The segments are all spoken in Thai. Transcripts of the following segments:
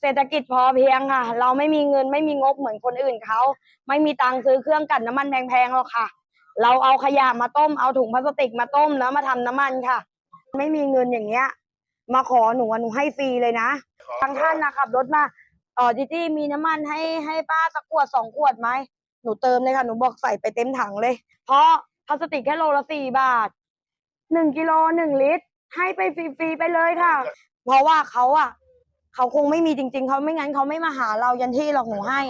เศรษฐกิจพอเพียงค่ะ เราไม่มีเงินไม่มีงบเหมือนคนอื่นเขาไม่มีตังค์ซื้อเครื่องกลั่นน้ำมันแพงๆหรอกค่ะ เราเอาขยะมาต้มเอาถุงพลาสติกมาต้มแล้วมาทำน้ำมันค่ะ ไม่มีเงินอย่างเงี้ย มาขอหนูหนูให้ฟรีเลยนะทางท่านนะขับรถมาเออจีจี้มีน้ำมันให้ให้ป้าสักขวดสองขวดไหมหนูเติมเลยค่ะหนูบอกใส่ไปเต็มถังเลย เพราะพลาสติกแค่โลละสี่บาทหนึ่งกิโลหนึ่งลิตร ให้ไปฟรีๆไปเลยค่ะ เพราะว่าเขาอะ เขาคงไม่มีจริง ๆ เขาไม่งั้นเขาไม่มาหาเรายันที่หรอกหนูให้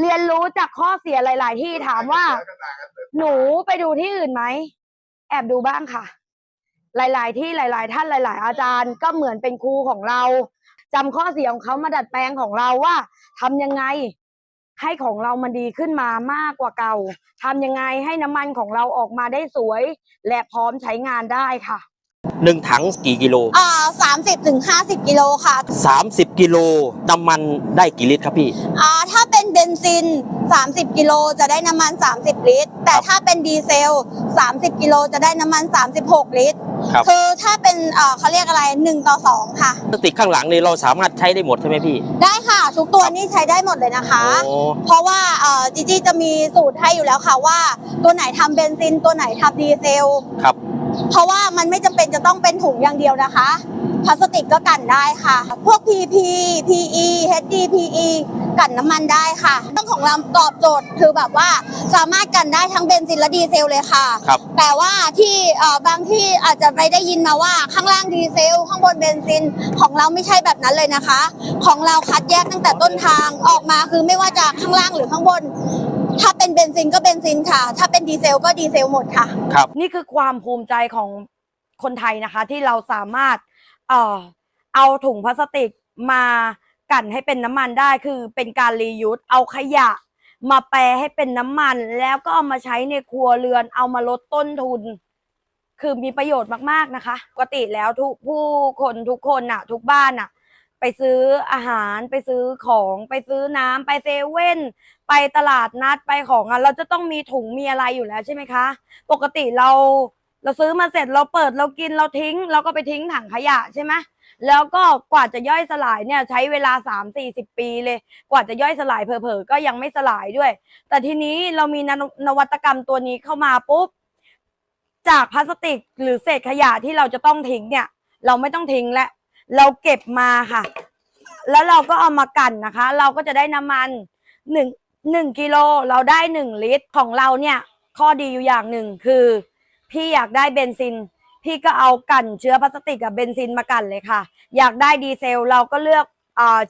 เรียนรู้จากข้อเสียหลาย ๆ ที่ถามว่า หนูไปดูที่อื่นไหมแอบดูบ้างค่ะ หลาย ๆ ที่หลาย ๆ ท่านหลาย ๆ อาจารย์ก็เหมือนเป็นครูของเราจำข้อเสียของเขามาดัดแปลงของเราว่าทำยังไงให้ของเรามันดีขึ้นมามากกว่าเก่าทำยังไงให้น้ำมันของเราออกมาได้สวย และพร้อมใช้งานได้ค่ะ หนึ่งถังกี่กิโลอ่าสามสิบถึงห้าสิบกิโลค่ะ30กิโลน้ำมันได้กี่ลิตรครับพี่อ่าถ้าเป็นเบนซิน30กิโลจะได้น้ำมัน30ลิตร แต่ถ้าเป็นดีเซล30กิโลจะได้น้ำมัน36ลิตรครับคือถ้าเป็นเอ่อเขาเรียกอะไร1ต่อ2ค่ะพลาสติกข้างหลังนี่เราสามารถใช้ได้หมดใช่ไหมพี่ ได้ค่ะ ทุกตัวนี้ใช้ได้หมดเลยนะคะโอ้เพราะว่าเอ่อจีจีจะมีสูตรให้อยู่แล้วค่ะว่า ตัวไหนทำเบนซินตัวไหนทำดีเซลครับ เพราะว่ามันไม่จำเป็นจะต้องเป็นถุงอย่างเดียวนะคะพลาสติกก็กันได้ค่ะ พวก PP พ กันน้ำมันได้ค่ะเรื่องของเราตอบโจทย์คือแบบว่าสามารถกันได้ทั้งเบนซินและดีเซลเลยค่ะครับแต่ว่าที่เอ่อบางที่อาจจะไปได้ยินมาว่าข้างล่างดีเซล ข้างบนเบนซินของเราไม่ใช่แบบนั้นเลยนะคะ ของเราคัดแยกตั้งแต่ต้นทางออกมาคือไม่ว่าจะข้างล่างหรือข้างบนถ้าเป็นเบนซินก็เบนซินค่ะ ถ้าเป็นดีเซลก็ดีเซลหมดค่ะ ครับ นี่คือความภูมิใจของคนไทยนะคะ ที่เราสามารถเอ่อเอาถุงพลาสติกมาั่นให้เป็นน้ำมันได้คือเป็นการรียูสเอาขยะ มาแปรให้เป็นน้ำมัน แล้วก็เอามาใช้ในครัวเรือน เอามาลดต้นทุน คือมีประโยชน์มากๆนะคะปกติแล้วทุกผู้คนทุกคนน่ะ ทุกบ้านน่ะ ไปซื้ออาหารไปซื้อของไปซื้อน้ำไปเซเว่นไปตลาดนัดไปของอะเราจะต้องมีถุงมีอะไรอยู่แล้วใช่ไหมคะ ปกติเรา เราซื้อมาเสร็จเราเปิดเรากินเราทิ้ง เราก็ไปทิ้งถังขยะใช่ไหมแล้วก็กว่าจะย่อยสลายเนี่ยใช้เวลาสามสี่สิบปีเลย กว่าจะย่อยสลายเผลอๆก็ยังไม่สลายด้วย แต่ทีนี้เรามีนนวัตกรรมตัวนี้เข้ามาปุ๊บ จากพลาสติกหรือเศษขยะที่เราจะต้องทิ้งเนี่ย เราไม่ต้องทิ้งแล้วเราเก็บมาค่ะ แล้วเราก็เอามากั่นนะคะ เราก็จะได้น้ำมันหนึ่งหนึ่งกิโลเราได้หนึ่งลิตรของเราเนี่ย ข้อดีอยู่อย่างหนึ่งคือ พี่อยากได้เบนซิน พี่ก็เอากันเชื้อพลาสติกกับเบนซินมากันเลยค่ะ อยากได้ดีเซลเราก็เลือกอ่า